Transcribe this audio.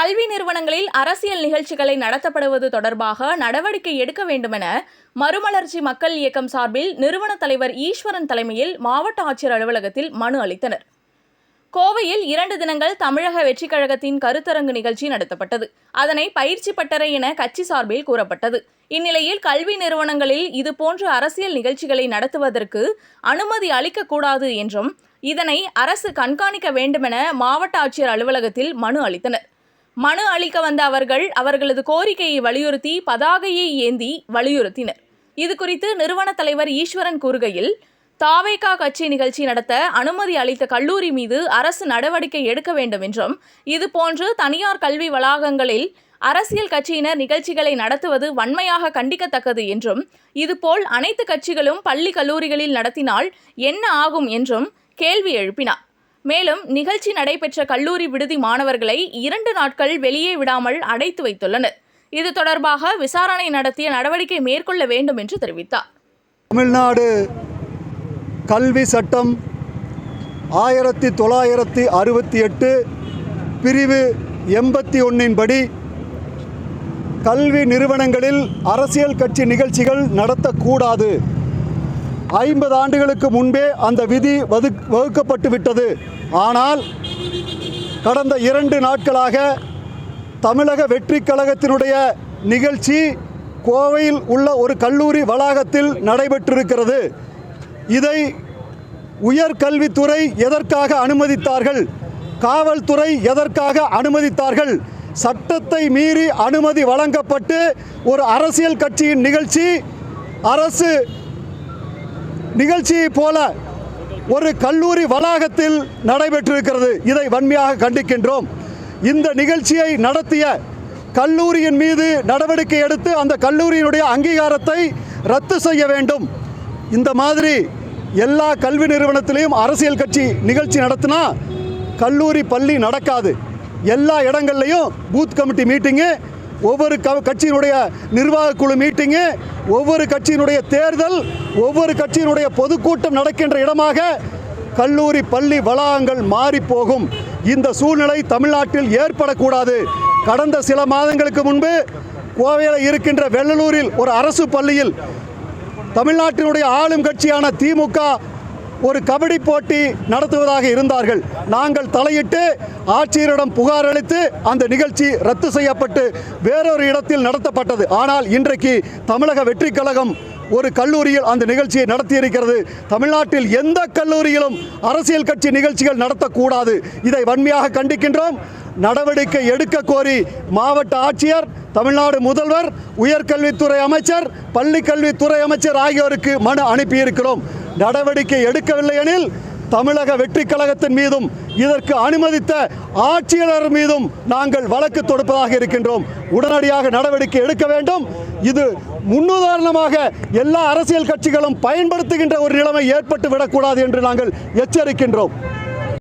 கல்வி நிறுவனங்களில் அரசியல் நிகழ்ச்சிகளை நடத்தப்படுவது தொடர்பாக நடவடிக்கை எடுக்க வேண்டுமென மறுமலர்ச்சி மக்கள் இயக்கம் சார்பில் நிறுவன தலைவர் ஈஸ்வரன் தலைமையில் மாவட்ட ஆட்சியர் அலுவலகத்தில் மனு அளித்தனர். கோவையில் இரண்டு தினங்கள் தமிழக வெற்றிக் கழகத்தின் கருத்தரங்கு நிகழ்ச்சி நடத்தப்பட்டது. அதனை பயிற்சி பட்டறை என கட்சி சார்பில் கூறப்பட்டது. இந்நிலையில் கல்வி நிறுவனங்களில் இதுபோன்ற அரசியல் நிகழ்ச்சிகளை நடத்துவதற்கு அனுமதி அளிக்கக்கூடாது என்றும் இதனை அரசு கண்காணிக்க வேண்டுமென மாவட்ட ஆட்சியர் அலுவலகத்தில் மனு அளித்தனர். மனு அளிக்க வந்த அவர்கள் அவர்களது கோரிக்கையை வலியுறுத்தி பதாகையை ஏந்தி வலியுறுத்தினர். இது குறித்து நிறுவன தலைவர் ஈஸ்வரன் கூறுகையில் தாவேகா கட்சி நிகழ்ச்சி நடத்த அனுமதி அளித்த கல்லூரி மீது அரசு நடவடிக்கை எடுக்க வேண்டும் என்றும் இதுபோன்று தனியார் கல்வி வளாகங்களில் அரசியல் கட்சியினர் நிகழ்ச்சிகளை நடத்துவது வன்மையாக கண்டிக்கத்தக்கது என்றும் இதுபோல் அனைத்து கட்சிகளும் பள்ளி கல்லூரிகளில் நடத்தினால் என்ன ஆகும் என்றும் கேள்வி எழுப்பினார். மேலும் நிகழ்ச்சி நடைபெற்ற கல்லூரி விடுதி மாணவர்களை இரண்டு நாட்கள் வெளியே விடாமல் அடைத்து வைத்துள்ளனர். இது தொடர்பாக விசாரணை நடத்திய நடவடிக்கை மேற்கொள்ள வேண்டும் என்று தெரிவித்தார். தமிழ்நாடு கல்வி சட்டம் ஆயிரத்தி தொள்ளாயிரத்தி அறுபத்தி எட்டு பிரிவு எண்பத்தி ஒன்றின் படி கல்வி நிறுவனங்களில் அரசியல் கட்சி நிகழ்ச்சிகள் நடத்தக்கூடாது. ஐம்பது ஆண்டுகளுக்கு முன்பே அந்த விதி வது வகுக்கப்பட்டு விட்டது. ஆனால் கடந்த இரண்டு நாட்களாக தமிழக வெற்றிக் கழகத்தினுடைய நிகழ்ச்சி கோவையில் உள்ள ஒரு கல்லூரி வளாகத்தில் நடைபெற்றிருக்கிறது. இதை உயர்கல்வித்துறை எதற்காக அனுமதித்தார்கள்? காவல்துறை எதற்காக அனுமதித்தார்கள்? சட்டத்தை மீறி அனுமதி வழங்கப்பட்டு ஒரு அரசியல் கட்சியின் நிகழ்ச்சி அரசு நிகழ்ச்சியை போல ஒரு கல்லூரி வளாகத்தில் நடைபெற்றிருக்கிறது. இதை வன்மையாக கண்டிக்கின்றோம். இந்த நிகழ்ச்சியை நடத்திய கல்லூரியின் மீது நடவடிக்கை எடுத்து அந்த கல்லூரியினுடைய அங்கீகாரத்தை ரத்து செய்ய வேண்டும். இந்த மாதிரி எல்லா கல்வி நிறுவனத்திலையும் அரசியல் கட்சி நிகழ்ச்சி நடத்தினா கல்லூரி பள்ளி நடக்காது. எல்லா இடங்கள்லையும் பூத் கமிட்டி மீட்டிங்கு ஒவ்வொரு க கட்சியினுடைய நிர்வாக குழு மீட்டிங்கு ஒவ்வொரு கட்சியினுடைய தேர்தல் ஒவ்வொரு கட்சியினுடைய பொதுக்கூட்டம் நடக்கின்ற இடமாக கல்லூரி பள்ளி வளாகங்கள் மாறிப்போகும் இந்த சூழ்நிலை தமிழ்நாட்டில் ஏற்படக்கூடாது. கடந்த சில மாதங்களுக்கு முன்பு கோவையில் இருக்கின்ற வெள்ளலூரில் ஒரு அரசு பள்ளியில் தமிழ்நாட்டினுடைய ஆளும் கட்சியான திமுக ஒரு கபடி போட்டி நடத்துவதாக இருந்தார்கள். நாங்கள் தலையிட்டு ஆட்சியரிடம் புகார் அளித்து அந்த நிகழ்ச்சி ரத்து செய்யப்பட்டு வேறொரு இடத்தில் நடத்தப்பட்டது. ஆனால் இன்றைக்கு தமிழக வெற்றிக் கழகம் ஒரு கல்லூரியில் அந்த நிகழ்ச்சியை நடத்தியிருக்கிறது. தமிழ்நாட்டில் எந்த கல்லூரியிலும் அரசியல் கட்சி நிகழ்ச்சிகள் நடத்தக்கூடாது. இதை வன்மையாக கண்டிக்கின்றோம். நடவடிக்கை எடுக்க கோரி மாவட்ட ஆட்சியர் தமிழ்நாடு முதல்வர் உயர்கல்வித்துறை அமைச்சர் பள்ளி கல்வித்துறை அமைச்சர் ஆகியோருக்கு மனு அனுப்பியிருக்கிறோம். நடவடிக்கை எடுக்கவில்லை எனில் தமிழக வெற்றி கழகத்தின் மீதும் இதற்கு அனுமதித்த ஆட்சியாளர் மீதும் நாங்கள் வழக்கு தொடுப்பதாக இருக்கின்றோம். உடனடியாக நடவடிக்கை எடுக்க வேண்டும். இது முன்னுதாரணமாக எல்லா அரசியல் கட்சிகளும் பயன்படுத்துகின்ற ஒரு நிலைமை ஏற்பட்டு விடக்கூடாது என்று நாங்கள் எச்சரிக்கின்றோம்.